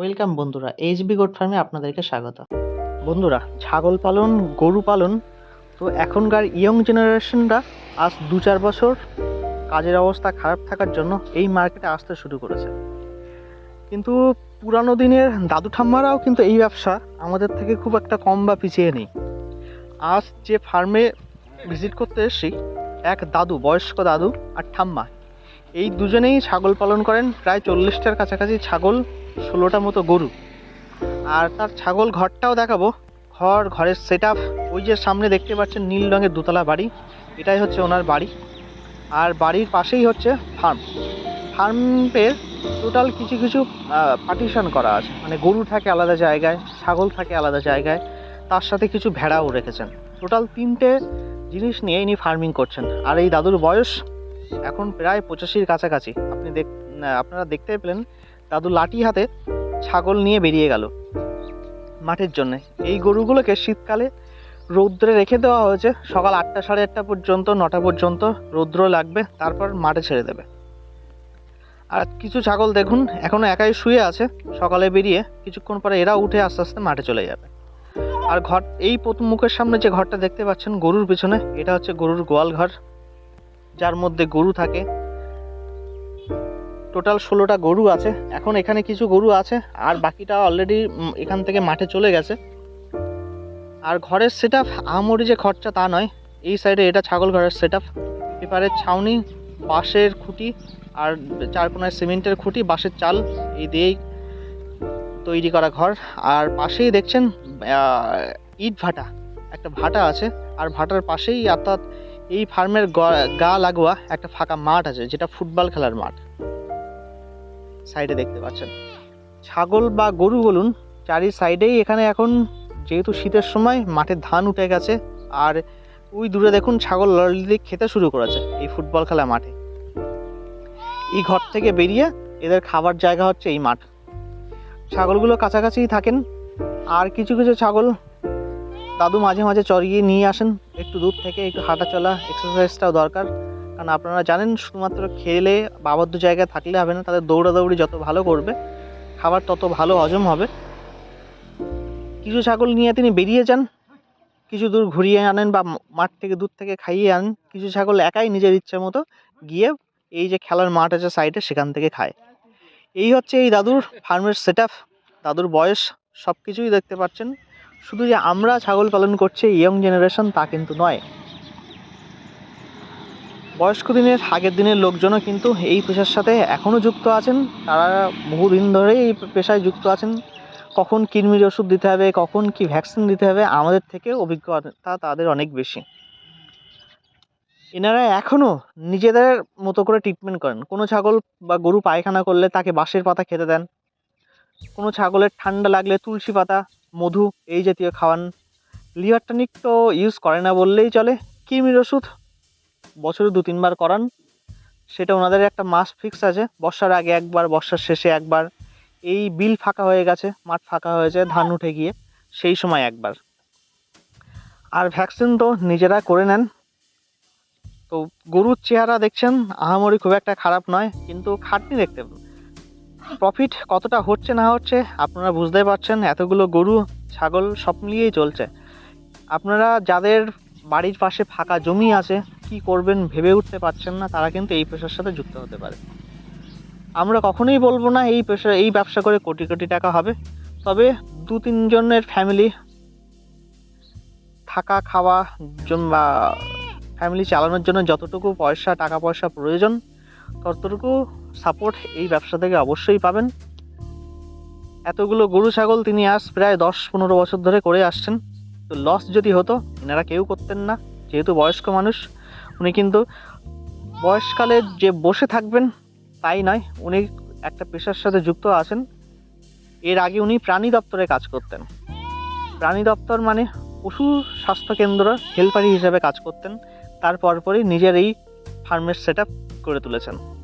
Welcome বন্ধুরা, HB goat ফার্মে আপনাদেরকে স্বাগত। বন্ধুরা, ছাগল পালন, গরু পালন, তো এখনকার ইয়ং জেনারেশনরা আজ দু চার বছর কাজের অবস্থা খারাপ থাকার জন্য এই মার্কেটে আসতে শুরু করেছে। কিন্তু পুরানো দিনের দাদু ঠাম্মারাও কিন্তু এই ব্যবসা আমাদের থেকে খুব একটা কম বা পিছিয়ে নেই। আজ যে ফার্মে ভিজিট করতে এসেছি, এক দাদু, বয়স্ক দাদু আর ঠাম্মা এই দুজনেই ছাগল পালন করেন, প্রায় চল্লিশটার কাছাকাছি ছাগল, ষোলোটা মতো গরু। আর তার ছাগল ঘরটাও দেখাবো। ঘর, ঘরের সেট ওই যে সামনে দেখতে পাচ্ছেন নীল রঙের দোতলা বাড়ি। এটাই হচ্ছে ওনার বাড়ি। আর বাড়ির পাশেই হচ্ছে ফার্ম ফার্মের টোটাল কিছু কিছু পার্টিশন করা আছে। মানে গরু থাকে আলাদা জায়গায়, ছাগল থাকে আলাদা জায়গায়। তার সাথে কিছু ভেড়াও রেখেছেন। টোটাল তিনটে জিনিস নিয়ে ইনি ফার্মিং করছেন। আর এই দাদুর বয়স এখন প্রায় পঁচাশির কাছাকাছি। আপনি দেখ আপনারা দেখতে পেলেন দাদু লাঠি হাতে ছাগল নিয়ে বেরিয়ে গেল মাঠের জন্য। এই গরুগুলোকে শীতকালে রৌদ্রে রেখে দেওয়া হয়েছে। সকাল আটটা সাড়ে আটটা পর্যন্ত, নটা পর্যন্ত রৌদ্র লাগবে, তারপর মাঠে ছেড়ে দেবে। আর কিছু ছাগল দেখুন এখনও একাই শুয়ে আছে। সকালে বেরিয়ে কিছুক্ষণ পরে এরা উঠে আস্তে আস্তে মাঠে চলে যাবে। আর ঘর, এই প্রথম মুখের সামনে যে ঘরটা দেখতে পাচ্ছেন গরুর পিছনে, এটা হচ্ছে গরুর গোয়াল ঘর। যার মধ্যে গরু থাকে। টোটাল ষোলোটা গরু আছে। এখন এখানে কিছু গরু আছে, আর বাকিটা অলরেডি এখান থেকে মাঠে চলে গেছে। আর ঘরের সেট আপ আমরি যে খরচা তা নয়। এই সাইডে এটা ছাগল ঘরের সেট আপ এপারের ছাউনি, বাঁশের খুঁটি, আর চার কোনায় সিমেন্টের খুঁটি, বাঁশের চাল, এই দিয়েই তৈরি করা ঘর। আর পাশেই দেখছেন ইট ভাটা। একটা ভাটা আছে, আর ভাটার পাশেই অর্থাৎ এই ফার্মের গা লাগোয়া একটা ফাঁকা মাঠ আছে, যেটা ফুটবল খেলার মাঠ। সাইডে দেখতে পাচ্ছেন। ছাগল বা গরু বলুন, চারি সাইডেই এখানে এখন যেহেতু শীতের সময় মাঠে ধান উঠে গেছে, আর ওই দূরে দেখুন ছাগল অলরেডি খেতে শুরু করেছে এই ফুটবল খেলা মাঠে। এই ঘর থেকে বেরিয়ে এদের খাবার জায়গা হচ্ছে এই মাঠ। ছাগলগুলো কাছাকাছিই থাকেন, আর কিছু কিছু ছাগল দাদু মাঝে মাঝে চড়িয়ে নিয়ে আসেন। একটু দূর থেকে একটু হাঁটা চলা এক্সারসাইজটাও দরকার। কারণ আপনারা জানেন, শুধুমাত্র খেলে বা আবদ্ধ জায়গায় থাকলে হবে না, তাদের দৌড়াদৌড়ি যত ভালো করবে, খাবার তত ভালো হজম হবে। কিছু ছাগল নিয়ে তিনি বেরিয়ে যান, কিছু দূর ঘুরিয়ে আনেন বা মাঠ থেকে দূর থেকে খাইয়ে আনেন। কিছু ছাগল একাই নিজের ইচ্ছে মতো গিয়ে এই যে খেলার মাঠ আছে সাইডে সেখান থেকে খায়। এই হচ্ছে এই দাদুর ফার্মের সেট দাদুর বয়স সব কিছুই দেখতে পাচ্ছেন। শুধু যে আমরা ছাগল পালন করছি ইয়ং জেনারেশন তা কিন্তু নয়। বয়স্ক দিনের, আগের দিনের লোকজনও কিন্তু এই পেশার সাথে এখনও যুক্ত আছেন। তারা বহুদিন ধরেই এই পেশায় যুক্ত আছেন। কখন কৃমির ওষুধ দিতে হবে, কখন কি ভ্যাকসিন দিতে হবে, আমাদের থেকে অভিজ্ঞতা তাদের অনেক বেশি। এনারা এখনও নিজেদের মতো করে ট্রিটমেন্ট করেন। কোনো ছাগল বা গরু পায়খানা করলে তাকে বাঁশের পাতা খেতে দেন। কোনো ছাগলের ঠান্ডা লাগলে তুলসী পাতা মধু, এই জাতীয় খাওয়ান। লিভার টনিক তো ইউজ করে না বললেই চলে। কৃমির ওষুধ বছরে দু, তিনবার করান। সেটা ওনাদের একটা মাস ফিক্স আছে। বর্ষার আগে একবার, বর্ষার শেষে একবার। এই বিল ফাঁকা হয়ে গেছে, মাঠ ফাঁকা হয়েছে, ধান উঠে গিয়ে, সেই সময় একবার। আর ভ্যাকসিন তো নিজেরা করে নেন। তো গরুর চেহারা দেখছেন, আহামরি খুব একটা খারাপ নয়, কিন্তু খাটনি দেখতে প্রফিট কতটা হচ্ছে না হচ্ছে, আপনারা বুঝতেই পারছেন, এতগুলো গরু, ছাগল সব মিলিয়েই চলছে। আপনারা যাদের বাড়ির পাশে ফাঁকা জমি আছে, কি করবেন ভেবে উঠতে পারছেন না, তারা কিন্তু এই পেশার সাথে যুক্ত হতে পারে। আমরা কখনোই বলব না এই পেশা এই ব্যবসা করে কোটি কোটি টাকা হবে, তবে দু তিনজনের ফ্যামিলি থাকা, খাওয়া বা ফ্যামিলি চালানোর জন্য যতটুকু পয়সা, টাকা পয়সা প্রয়োজন ততটুকু সাপোর্ট এই ব্যবসা থেকে অবশ্যই পাবেন। এতগুলো গরু, ছাগল তিনি আজ প্রায় দশ পনেরো বছর ধরে করে আসছেন। তো লস যদি হতো, এনারা কেউ করতেন না। যেহেতু বয়স্ক মানুষ, উনি কিন্তু বয়সকালে যে বসে থাকবেন, তাই নয়, উনি একটা পেশার সাথে যুক্ত আছেন। এর আগে উনি প্রাণী দপ্তরে কাজ করতেন। প্রাণী দপ্তর মানে পশু স্বাস্থ্য কেন্দ্র, হেল্পারি হিসেবে কাজ করতেন। তারপর পরই নিজের এই ফার্মের সেট করে তুলেছেন।